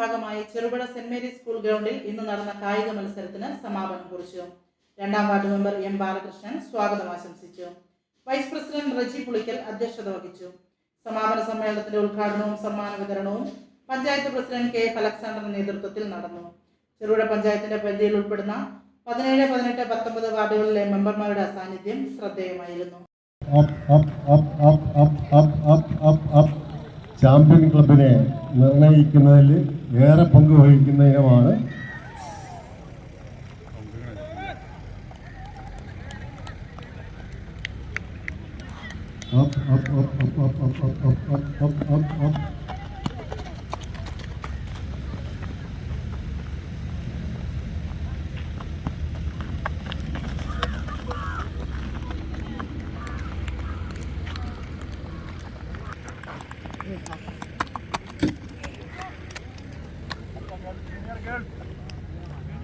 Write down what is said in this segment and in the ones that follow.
ഭാഗമായി Cherupuzha saint Mary's school ഗ്രൗണ്ടിൽ ഇന്ന് നടന്ന കായിക മത്സരത്തിന് സമാപനം കുറിച്ചു. രണ്ടാം വാർഡ് മെമ്പർ എം ബാലകൃഷ്ണൻ സ്വാഗതം ആശംസിച്ചു. വൈസ് പ്രസിഡന്റ് റജി പുളിക്കൽ അധ്യക്ഷത വഹിച്ചു. സമാപന സമ്മേളനത്തിന്റെ ഉദ്ഘാടനവും സമ്മാന വിതരണവും പഞ്ചായത്ത് പ്രസിഡന്റ് കെ എഫ് അലക്സാണ്ടറിന്റെ നേതൃത്വത്തിൽ നടന്നു. ചെറുപുഴ പഞ്ചായത്തിന്റെ പരിധിയിൽ ഉൾപ്പെടുന്ന പതിനേഴ് പതിനെട്ട് പത്തൊമ്പത് വാർഡുകളിലെ മെമ്പർമാരുടെ സാന്നിധ്യം ശ്രദ്ധേയമായിരുന്നു. ചാമ്പ്യൻ ക്ലബിനെ നിർണയിക്കുന്നതിൽ ഏറെ പങ്ക് വഹിക്കുന്ന ഇനമാണ് up, up, up, up, up, up, up, up, up, up, up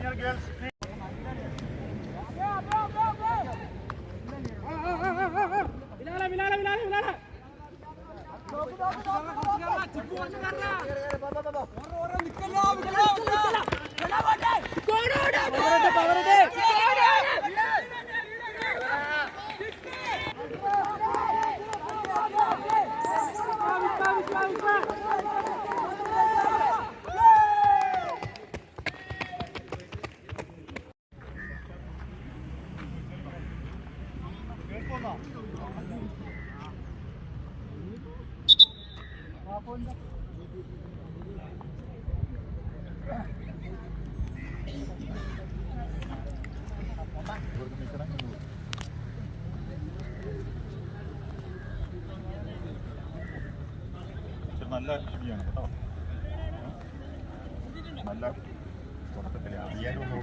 gotta get some നല്ല അടിയാണ് കേട്ടോ. നല്ല തുടക്കത്തിലെ അറിയാനൊന്നും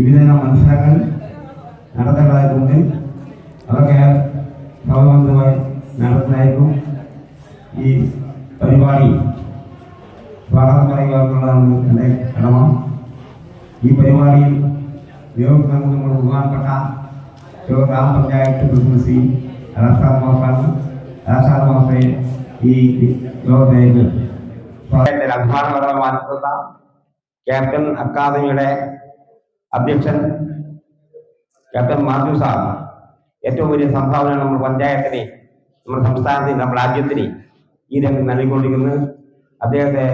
ഇതിനെ മനസ്സിലാക്കാൻ നടത്തേണ്ടതായിട്ടുണ്ട്. അതൊക്കെ ഭഗവന്തമായി നടത്തായിരിക്കും ഈ പരിപാടി. സ്വാഗതം പറയുക എന്നുള്ളതാണ് എന്റെ കടമ. ഈ പരിപാടിയിൽ ദേവസ്വം നമ്മൾ ബഹുമാനപ്പെട്ട ഗ്രാമപഞ്ചായത്ത് പ്രസിഡൻസി രാഷ്ട്രാ മാസാണ്. രാഷ്ട്രാ മാസയെ ഈ ലോകത്തേക്ക് അഭിമാനപരമായിട്ടുള്ള ക്യാപ്റ്റൻ അക്കാദമിയുടെ അധ്യക്ഷൻ ക്യാപ്റ്റൻ മാത്യു സാർ ഏറ്റവും വലിയ സംഭാവന നമ്മുടെ പഞ്ചായത്തിന് നമ്മുടെ സംസ്ഥാനത്തിന് നമ്മുടെ രാജ്യത്തിന് ഈ രംഗത്ത് നൽകിക്കൊണ്ടിരിക്കുന്നത്. അദ്ദേഹത്തെ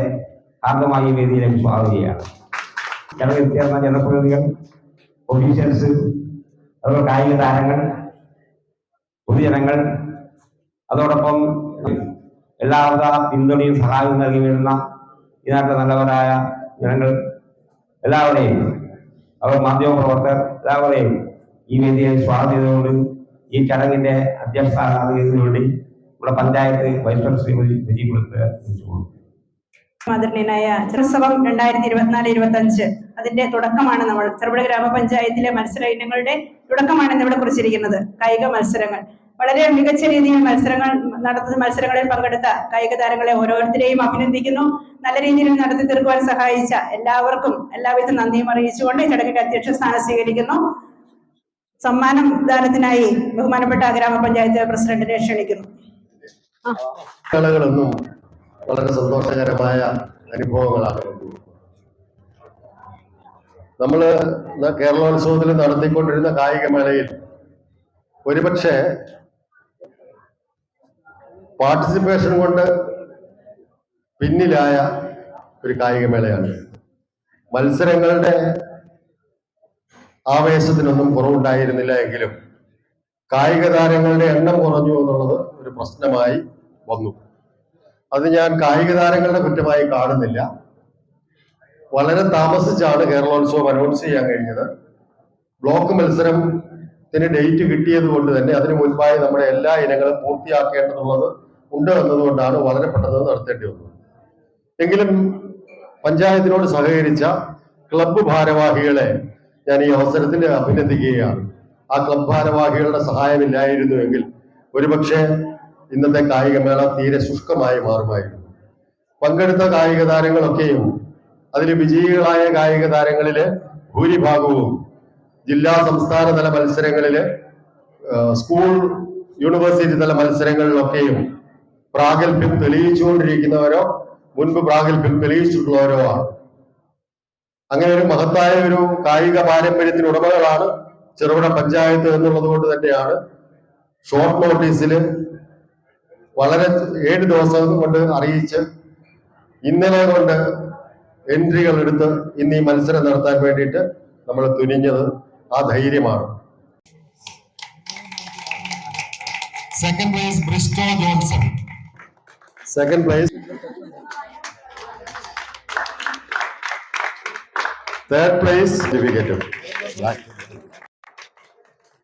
ഹാർദമായി വേദിയിലേക്ക് സ്വാഗതം ചെയ്യുകയാണ്. ചടങ്ങിൽ ചേർന്ന ജനപ്രതിനിധികൾ ഒഫീഷ്യൽസ് അതുപോലെ കായിക താരങ്ങൾ പൊതുജനങ്ങൾ അതോടൊപ്പം എല്ലാവിധ പിന്തുണയും സഹായവും നൽകി വരുന്ന ഈ നല്ലവരായ ജനങ്ങൾ എല്ലാവരെയും അവർ മാധ്യമ പ്രവർത്തകർ എല്ലാവരെയും ഈ വേദിയിൽ സ്വാഗതം ചെയ്തുകൊണ്ട് ഈ ചടങ്ങിന്റെ അധ്യക്ഷ സ്ഥാനാർത്ഥിക്കുന്നതിന് വേണ്ടി നമ്മുടെ പഞ്ചായത്ത് വൈസ് പ്രസിഡന്റ് ശ്രീമതി വിജയ് കുളത്ത് ആദരണീയനായ ഉത്സവം രണ്ടായിരത്തി ഇരുപത്തിനാല് ഇരുപത്തി അഞ്ച് അതിന്റെ തുടക്കമാണ് നമ്മൾ ചെറുപുഴ ഗ്രാമപഞ്ചായത്തിലെ മത്സര ഇനങ്ങളുടെ തുടക്കമാണ് ഇന്നിവിടെ കുറിച്ചിരിക്കുന്നത്. കായിക മത്സരങ്ങൾ. വളരെ മികച്ച രീതിയിൽ മത്സരങ്ങൾ നടത്തുന്ന മത്സരങ്ങളിൽ പങ്കെടുത്ത കായിക താരങ്ങളെ ഓരോരുത്തരെയും അഭിനന്ദിക്കുന്നു. നല്ല രീതിയിൽ നടത്തി തീർക്കുവാൻ സഹായിച്ച എല്ലാവർക്കും എല്ലാവിധ നന്ദിയും അറിയിച്ചുകൊണ്ട് ചടങ്ങിന്റെ അധ്യക്ഷ സ്ഥാനം സ്വീകരിക്കുന്നു. സമ്മാനം ദാനത്തിനായി ബഹുമാനപ്പെട്ട ഗ്രാമപഞ്ചായത്ത് പ്രസിഡന്റിനെ ക്ഷണിക്കുന്നു. കളകളൊന്നും വളരെ സന്തോഷകരമായ അനുഭവങ്ങളാണ്. നമ്മൾ കേരളോത്സവത്തിൽ നടത്തിക്കൊണ്ടിരുന്ന കായികമേളയിൽ ഒരുപക്ഷെ പാർട്ടിസിപ്പേഷൻ കൊണ്ട് പിന്നിലായ ഒരു കായികമേളയാണ് മത്സരങ്ങളുടെ ആവേശത്തിനൊന്നും കുറവുണ്ടായിരുന്നില്ല എങ്കിലും കായിക താരങ്ങളുടെ എണ്ണം കുറഞ്ഞു എന്നുള്ളത് ഒരു പ്രശ്നമായി വന്നു. അത് ഞാൻ കായിക താരങ്ങളുടെ കുറ്റമായി കാണുന്നില്ല. വളരെ താമസിച്ചാണ് കേരളോത്സവം അനൗൺസ് ചെയ്യാൻ കഴിഞ്ഞത്. ബ്ലോക്ക് മത്സരത്തിന് ഡേറ്റ് കിട്ടിയത് കൊണ്ട് തന്നെ അതിനു മുൻപായി നമ്മുടെ എല്ലാ ഇനങ്ങളും പൂർത്തിയാക്കേണ്ടതുള്ളത് ഉണ്ട് എന്നതുകൊണ്ടാണ് വളരെ പെട്ടെന്ന് നടത്തേണ്ടി വന്നത്. എങ്കിലും പഞ്ചായത്തിനോട് സഹകരിച്ച ക്ലബ്ബ് ഭാരവാഹികളെ ഞാൻ ഈ അവസരത്തിൽ അഭിനന്ദിക്കുകയാണ്. ആ ക്ലബ് ഭാരവാഹികളുടെ സഹായമില്ലായിരുന്നുവെങ്കിൽ ഒരുപക്ഷെ ഇന്നത്തെ കായികമേള തീരെ ശുഷ്കമായി മാറുമായിരുന്നു. പങ്കെടുത്ത കായിക താരങ്ങളൊക്കെയും അതിൽ വിജയികളായ കായിക താരങ്ങളിൽ ഭൂരിഭാഗവും ജില്ലാ സംസ്ഥാന തല മത്സരങ്ങളിലെ സ്കൂൾ യൂണിവേഴ്സിറ്റി തല മത്സരങ്ങളിലൊക്കെയും പ്രാഗൽഭ്യം തെളിയിച്ചുകൊണ്ടിരിക്കുന്നവരോ മുൻപ് പ്രാഗൽഭ്യം തെളിയിച്ചിട്ടുള്ളവരോ ആണ്. അങ്ങനെ ഒരു മഹത്തായ ഒരു കായിക പാരമ്പര്യത്തിന് ഉടമകളാണ് ചെറുപുഴ പഞ്ചായത്ത് എന്നുള്ളത് കൊണ്ട് തന്നെയാണ്. ഷോർട്ട് നോട്ടീസിൽ വളരെ ഏഴ് ദിവസം കൊണ്ട് അറിയിച്ച് ഇന്നലെ കൊണ്ട് എൻട്രികൾ എടുത്ത് ഇന്ന് ഈ മത്സരം നടത്താൻ വേണ്ടിയിട്ട് നമ്മൾ തുനിഞ്ഞത് ആ ധൈര്യമാണ്. Second place Bristo Johnson second place third place സർട്ടിഫിക്കറ്റും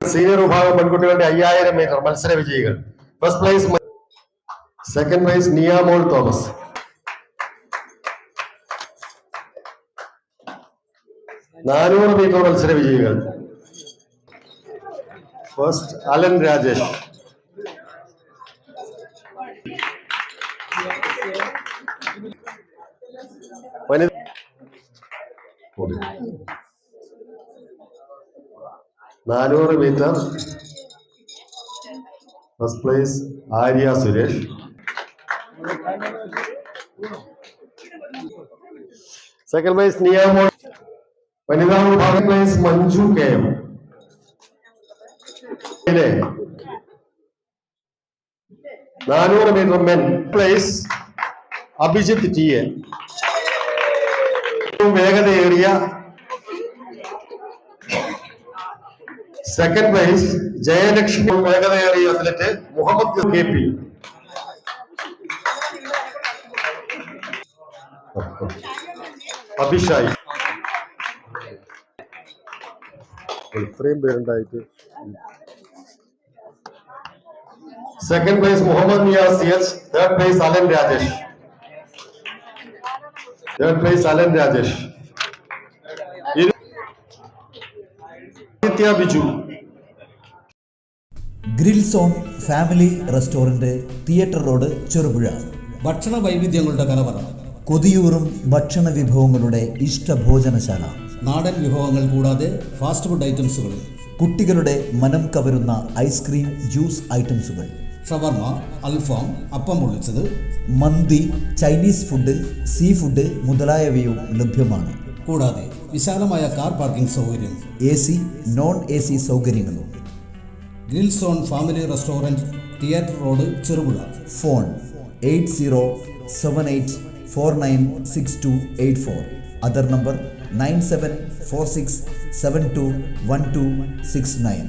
സീനിയർ വിഭാഗം പെൺകുട്ടികളുടെ അയ്യായിരം മീറ്റർ മത്സര വിജയികൾ. First place second place Niyamol Thomas നാനൂറ് മീറ്റർ മത്സര വിജയികൾ. ഫസ്റ്റ് അലൻ രാജേഷ് വനിത നാനൂറ് metre first place Arya Suresh. Second place നിയമോ വനിതാ വിഭാഗം പ്ലേസ് മഞ്ജു കെ എം. നാനൂറ് metre men place Abhijith T A. ഏറ്റവും വേഗതയേറിയ സെക്കൻഡ് പ്രൈസ് ജയലക്ഷ്മി വേഗതയേറിയ അത്ലറ്റ് മുഹമ്മദ് കെ പി. അഭിഷായി. ഇത്രയും പേരുണ്ടായിട്ട് second prize Muhammad Niyas C H third prize Alan Rajesh. Prize Alan Rajesh Biju grill zone family restaurant theatre road Cherupuzha ഭക്ഷണ വൈവിധ്യങ്ങളുടെ കലവറ. കൊതിയൂറും ഭക്ഷണ വിഭവങ്ങളുടെ ഇഷ്ടഭോജനശാല. നാടൻ വിഭവങ്ങൾ കൂടാതെ ഫാസ്റ്റ് ഫുഡ് ഐറ്റംസുകൾ. കുട്ടികളുടെ മനം കവരുന്ന ഐസ്ക്രീം ജ്യൂസ് ഐറ്റംസുകൾ. ഷവർമ അൽഫാം അപ്പം പൊള്ളിച്ചത് മന്തി ചൈനീസ് ഫുഡ് സീ ഫുഡ് മുതലായവയും ലഭ്യമാണ്. കൂടാതെ വിശാലമായ കാർ പാർക്കിംഗ് സൗകര്യം A C non A C സൗകര്യങ്ങളും. Grill zone family restaurant theatre road Cherupuzha. Phone eight zero seven eight four nine six two eight four. Other number nine seven four six seven two one two six nine.